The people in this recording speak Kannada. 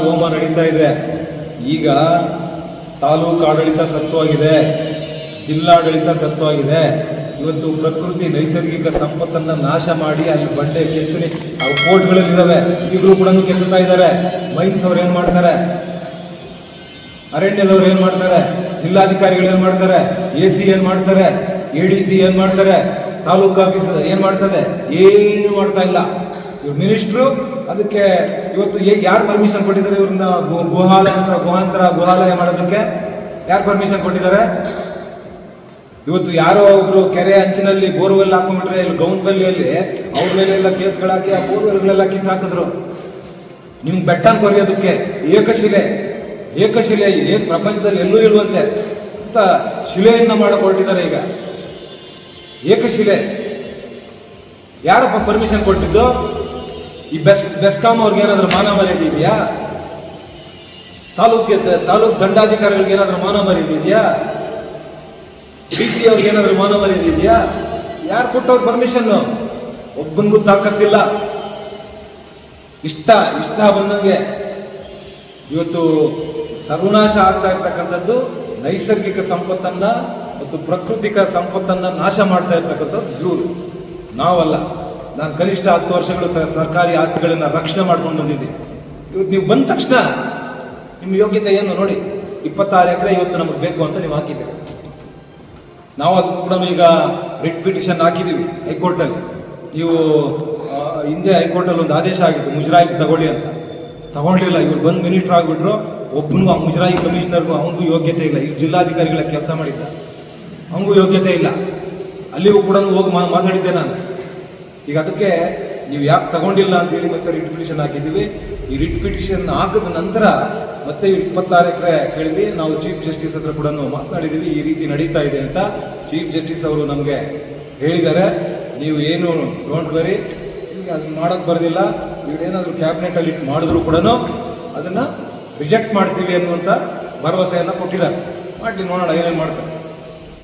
ಹೋಮ ನಡೀತಾ ಇದೆ. ಈಗ ತಾಲೂಕು ಆಡಳಿತ ಸತ್ವವಾಗಿದೆ, ಜಿಲ್ಲಾಡಳಿತ ಸತ್ವವಾಗಿದೆ. ಇವತ್ತು ಪ್ರಕೃತಿ ನೈಸರ್ಗಿಕ ಸಂಪತ್ತನ್ನ ನಾಶ ಮಾಡಿ ಅಲ್ಲಿ ಬಂಡೆ ಕೆತ್ತನೆ ಅವು ಕೋರ್ಟ್ಗಳಲ್ಲಿದ್ದಾವೆ ಈಗಲೂ ಕೂಡ ಕೆತ್ತುತ್ತಾ ಇದ್ದಾರೆ. ಮೈನ್ಸ್ ಅವ್ರು ಏನ್ ಮಾಡ್ತಾರೆ? ಅರಣ್ಯದವ್ರು ಏನ್ ಮಾಡ್ತಾರೆ? ಜಿಲ್ಲಾಧಿಕಾರಿಗಳು ಏನ್ ಮಾಡ್ತಾರೆ? ಎ ಸಿ ಏನ್ ಮಾಡ್ತಾರೆ? ಎ ಡಿ ಸಿ ಏನ್ ಮಾಡ್ತಾರೆ? ತಾಲೂಕು ಆಫೀಸ್ ಏನ್ ಮಾಡ್ತದೆ? ಏನು ಮಾಡ್ತಾ ಇಲ್ಲ. ಮಿನಿಸ್ಟ್ರು, ಅದಕ್ಕೆ ಇವತ್ತು ಯಾರು ಪರ್ಮಿಷನ್ ಕೊಟ್ಟಿದ್ದಾರೆ ಇವ್ರನ್ನ ಗುಹಾಲ ಗುಹಾಂತರ ಗುಹಾಲಯ ಮಾಡೋದಕ್ಕೆ? ಯಾರು ಪರ್ಮಿಷನ್ ಕೊಟ್ಟಿದ್ದಾರೆ? ಇವತ್ತು ಯಾರೋ ಒಬ್ರು ಕೆರೆ ಅಂಚಿನಲ್ಲಿ ಬೋರ್ವೆಲ್ ಹಾಕೊಂಡ್ಬಿಟ್ರೆ, ಇಲ್ಲಿ ಗೌನ್ಬಲ್ಲಿಯಲ್ಲಿ ಅವ್ರ ಮೇಲೆ ಎಲ್ಲ ಕೇಸ್ಗಳಾಕಿ, ಆ ಬೋರ್ವೆಲ್ಗಳೆಲ್ಲ ಕಿತ್ತು ಹಾಕಿದ್ರು ನಿಮ್ಗೆ ಬೆಟ್ಟ ಕೊರೆಯೋದಕ್ಕೆ ಏಕಶಿಲೆ. ಏಕಶಿಲೆ ಏನ್ ಪ್ರಪಂಚದಲ್ಲಿ ಎಲ್ಲೂ ಇರುವಂತೆ ಅಂತ ಶಿಲೆಯನ್ನ ಮಾಡಿಕೊಟ್ಟಿದ್ದಾರೆ ಈಗ. ಏಕಶಿಲೆ. ಯಾರಪ್ಪ ಪರ್ಮಿಷನ್ ಕೊಟ್ಟಿದ್ದು? ಈ ಬೆಸ್, ಬೆಸ್ಕಾಂ ಅವ್ರಿಗೆ ಏನಾದ್ರು ಮಾನ ಇದೆಯಾ? ತಾಲೂಕ್ ತಾಲೂಕ್ ದಂಡಾಧಿಕಾರಿಗಳಿಗೆ ಏನಾದ್ರು ಮಾನ ಡಿ ಸಿ ಅವ್ರಿಗೆ ಏನಾದ್ರು ಮಾನ ಯಾರು ಕೊಟ್ಟವ್ರ ಪರ್ಮಿಷನ್ ಒಬ್ಬನಿಗೂ ತಾಕತ್ತಿಲ್ಲ ಇಷ್ಟ ಇಷ್ಟ ಬಂದಂಗೆ. ಇವತ್ತು ಸರ್ವನಾಶ ಆಗ್ತಾ ಇರ್ತಕ್ಕಂಥದ್ದು ನೈಸರ್ಗಿಕ ಸಂಪತ್ತನ್ನ ಮತ್ತು ಪ್ರಕೃತಿಕ ಸಂಪತ್ತನ್ನ ನಾಶ ಮಾಡ್ತಾ ಇರ್ತಕ್ಕಂಥದ್ದು ಇವರು ನಾವಲ್ಲ. ನಾನು ಕನಿಷ್ಠ ಹತ್ತು ವರ್ಷಗಳು ಸರ್ಕಾರಿ ಆಸ್ತಿಗಳನ್ನು ರಕ್ಷಣೆ ಮಾಡ್ಕೊಂಡು ಬಂದಿದ್ದೀನಿ. ಇವತ್ತು ನೀವು ಬಂದ ತಕ್ಷಣ ನಿಮ್ಮ ಯೋಗ್ಯತೆ ಏನು ನೋಡಿ, ಇಪ್ಪತ್ತಾರು ಎಕರೆ ಇವತ್ತು ನಮಗೆ ಬೇಕು ಅಂತ ನೀವು ಹಾಕಿದ್ದೆ ನಾವು ಅದು ಕೂಡ ಈಗ ರಿಟ್ ಪಿಟಿಷನ್ ಹಾಕಿದ್ದೀವಿ ಹೈಕೋರ್ಟಲ್ಲಿ. ನೀವು ಹಿಂದೆ ಹೈಕೋರ್ಟಲ್ಲಿ ಒಂದು ಆದೇಶ ಆಗಿತ್ತು, ಮುಜರಾಯಿಗೆ ತಗೊಳ್ಳಿ ಅಂತ. ತಗೊಳ್ಳಿಲ್ಲ ಇವ್ರು ಬಂದು ಮಿನಿಸ್ಟರ್ ಆಗಿಬಿಟ್ರು ಒಬ್ಬನಿಗೂ ಆ ಮುಜರಾಯಿ ಕಮಿಷನರ್ಗೂ ಅವನಿಗೂ ಯೋಗ್ಯತೆ ಇಲ್ಲ. ಈಗ ಜಿಲ್ಲಾಧಿಕಾರಿಗಳ ಕೆಲಸ ಮಾಡಿದ್ದ ಅವನಿಗೂ ಯೋಗ್ಯತೆ ಇಲ್ಲ. ಅಲ್ಲಿಗೂ ಕೂಡ ಹೋಗಿ ಮಾತಾಡಿದ್ದೆ ನಾನು. ಈಗ ಅದಕ್ಕೆ ನೀವು ಯಾಕೆ ತಗೊಂಡಿಲ್ಲ ಅಂತ ಹೇಳಿ ಮತ್ತೆ ರಿಟ್ ಪಿಟಿಷನ್ ಹಾಕಿದ್ದೀವಿ. ಈ ರಿಟ್ ಪಿಟಿಷನ್ ಹಾಕಿದ ನಂತರ ಮತ್ತೆ ಇಪ್ಪತ್ತಾರು ಎಕರೆ ಕೇಳಿದ್ವಿ. ನಾವು ಚೀಫ್ ಜಸ್ಟಿಸ್ ಹತ್ರ ಕೂಡ ಮಾತನಾಡಿದ್ದೀವಿ. ಈ ರೀತಿ ನಡೀತಾ ಇದೆ ಅಂತ ಚೀಫ್ ಜಸ್ಟಿಸ್ ಅವರು ನಮಗೆ ಹೇಳಿದ್ದಾರೆ. ನೀವು ಏನು ಡೋಂಟ್ ವರಿ ನಿಮಗೆ ಅದು ಮಾಡೋಕ್ಕೆ ಬರೋದಿಲ್ಲ. ಇವ್ರೇನಾದರೂ ಕ್ಯಾಬಿನೆಟಲ್ಲಿ ಇಟ್ಟು ಮಾಡಿದ್ರು ಕೂಡ ಅದನ್ನು ರಿಜೆಕ್ಟ್ ಮಾಡ್ತೀವಿ ಅನ್ನುವಂಥ ಭರವಸೆಯನ್ನು ಕೊಟ್ಟಿದ್ದಾರೆ. ಮಾಡಲಿ, ನೋಡೋಣ, ಏನೇನು ಮಾಡ್ತಾರೆ.